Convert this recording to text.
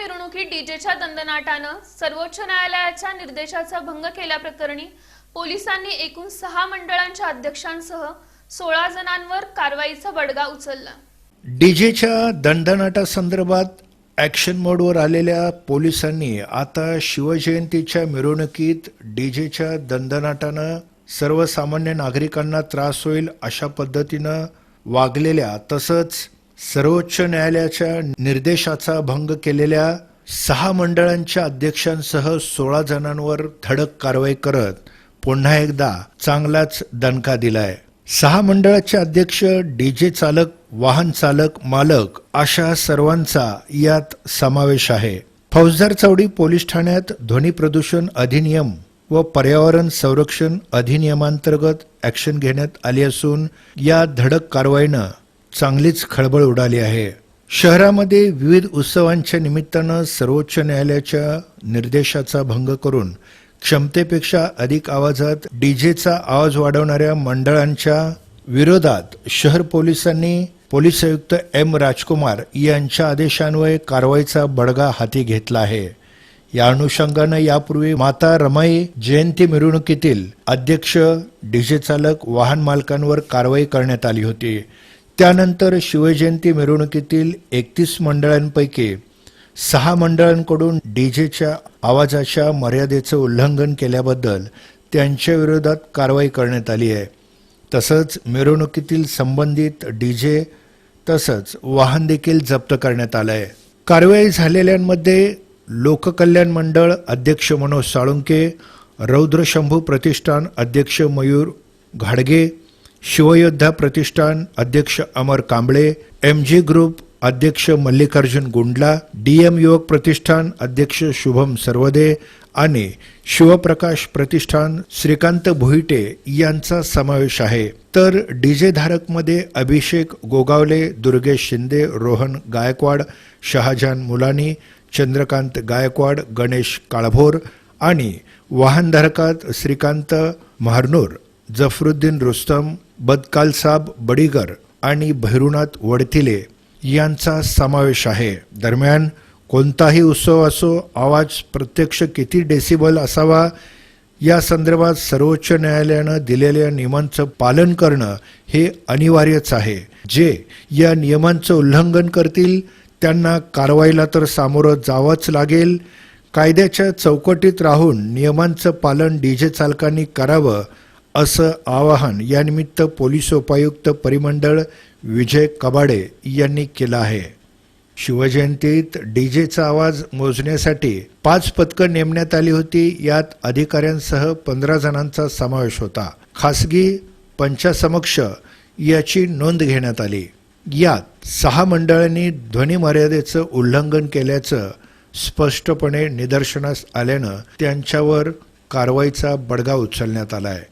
मिरवणुकीत डीजेच्या दंदनाटानं सर्वोच्च न्यायालयाच्या निर्देशाचा भंग केल्याप्रकरणी पोलिसांनी एकूण सहा मंडळांच्या अध्यक्षांसह सोळा जणांवर कारवाईचा बडगा उचलला. डीजेच्या दंडनाटासंदर्भात ॲक्शन मोडवर आलेल्या पोलिसांनी आता शिवजयंतीच्या मिरवणुकीत डीजेच्या दंडनाटानं सर्वसामान्य नागरिकांना त्रास होईल अशा पद्धतीनं वागलेल्या तसंच सर्वोच्च न्यायालयाच्या निर्देशाचा भंग केलेल्या सहा मंडळांच्या अध्यक्षांसह सोळा जणांवर धडक कारवाई करत पुन्हा एकदा चांगलाच दणका दिलाय. सहा मंडळाचे अध्यक्ष डीजे चालक वाहन चालक मालक अशा सर्वांचा यात समावेश आहे. फौजदार चौडी पोलीस ठाण्यात ध्वनी प्रदूषण अधिनियम व पर्यावरण संरक्षण अधिनियमांतर्गत ॲक्शन घेण्यात आली असून या धडक कारवाईनं चांगलीच खळबळ उडाली आहे. शहरामध्ये विविध उत्सवांच्या निमित्तानं सर्वोच्च न्यायालयाच्या निर्देशाचा भंग करून क्षमतेपेक्षा अधिक आवाजात डीजेचा आवाज वाढवणाऱ्या मंडळांच्या विरोधात शहर पोलिसांनी पोलीस आयुक्त एम राजकुमार यांच्या आदेशान्वये कारवाईचा बडगा हाती घेतला आहे. या अनुषंगानं यापूर्वी माता रमाई जयंती मिरवणुकीतील अध्यक्ष डीजे चालक वाहन मालकांवर कारवाई करण्यात आली होती. त्यानंतर शिवजयंती मिरवणुकीतील एकतीस मंडळांपैकी सहा मंडळांकडून डीजेच्या आवाजाच्या मर्यादेचं उल्लंघन केल्याबद्दल त्यांच्या विरोधात कारवाई करण्यात आली आहे. तसंच मिरवणुकीतील संबंधित डीजे तसंच वाहन देखील जप्त करण्यात आलं आहे. कारवाई झालेल्यांमध्ये लोककल्याण मंडळ अध्यक्ष मनोज साळुंके रौद्रशंभू प्रतिष्ठान अध्यक्ष मयूर घाडगे शिवयोद्धा प्रतिष्ठान अध्यक्ष Amar Kamble M G group अध्यक्ष मल्लिकार्जुन गुंडला डीएम युवक प्रतिष्ठान अध्यक्ष शुभम सर्वदे आणि शिवप्रकाश प्रतिष्ठान श्रीकांत भोईटे यांचा समावेश आहे. तर डीजे धारकमध्ये अभिषेक गोगावले दुर्गेश शिंदे रोहन गायकवाड शहाजान मुलानी चंद्रकांत गायकवाड गणेश काळभोर आणि वाहनधारकात श्रीकांत महारनूर जफरुद्दीन रुस्तम बदकालसाब बडीगर आणि भैरुनाथ वडतिले यांचा समावेश आहे. दरम्यान कोणताही उत्सव असो आवाज प्रत्यक्ष किती डेसिबल असावा या संदर्भात सर्वोच्च न्यायालयानं दिलेल्या नियमांचं पालन करणं हे अनिवार्यच आहे. जे या नियमांचं उल्लंघन करतील त्यांना कारवाईला तर सामोरं जावंच लागेल. कायद्याच्या चौकटीत राहून नियमांचं पालन डीजे चालकांनी करावं असं आवाहन यानिमित्त पोलीस उपायुक्त परिमंडळ विजय कबाडे यांनी केलं आहे. शिवजयंतीत डीजेचा आवाज मोजण्यासाठी पाच पथकं नेमण्यात आली होती यात अधिकाऱ्यांसह पंधरा जणांचा समावेश होता. खासगी पंचासमक्ष याची नोंद घेण्यात आली. यात सहा मंडळांनी ध्वनी मर्यादेचं उल्लंघन केल्याचं स्पष्टपणे निदर्शनास आल्यानं त्यांच्यावर कारवाईचा बडगा उचलण्यात आला आहे